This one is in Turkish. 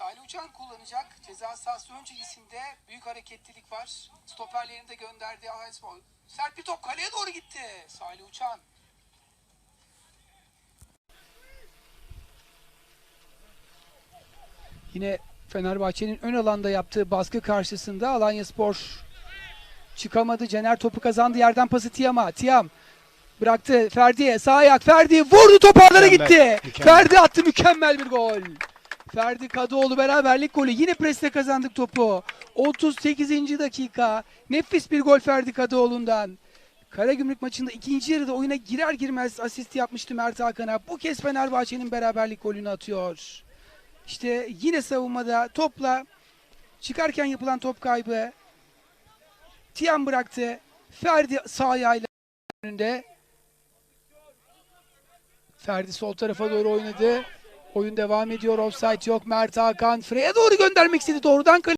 Ali Uçan kullanacak. Ceza sahası öncesinde büyük hareketlilik var. Stoperlerini de gönderdi Alanyspor. Sert bir top kaleye doğru gitti. Salih Uçan. Yine Fenerbahçe'nin ön alanda yaptığı baskı karşısında Alanyaspor çıkamadı. Cener topu kazandı. Yerden pası Tiam'a. Tiam bıraktı Ferdi'ye. Sağ ayak Ferdi vurdu top ağlara gitti. mükemmel. Ferdi attı mükemmel bir gol. Ferdi Kadıoğlu beraberlik golü. Yine presle kazandık topu. 38. dakika. Nefis bir gol Ferdi Kadıoğlu'ndan. Karagümrük maçında ikinci yarıda oyuna girer girmez asist yapmıştı Mert Hakan'a. Bu kez Fenerbahçe'nin beraberlik golünü atıyor. İşte yine savunmada topla çıkarken yapılan top kaybı. Tiam bıraktı. Ferdi sağ ayağıyla önünde. Ferdi sol tarafa doğru oynadı. Oyun devam ediyor. Offside yok. Mert Hakan Freya doğru göndermek istedi. Doğrudan kale.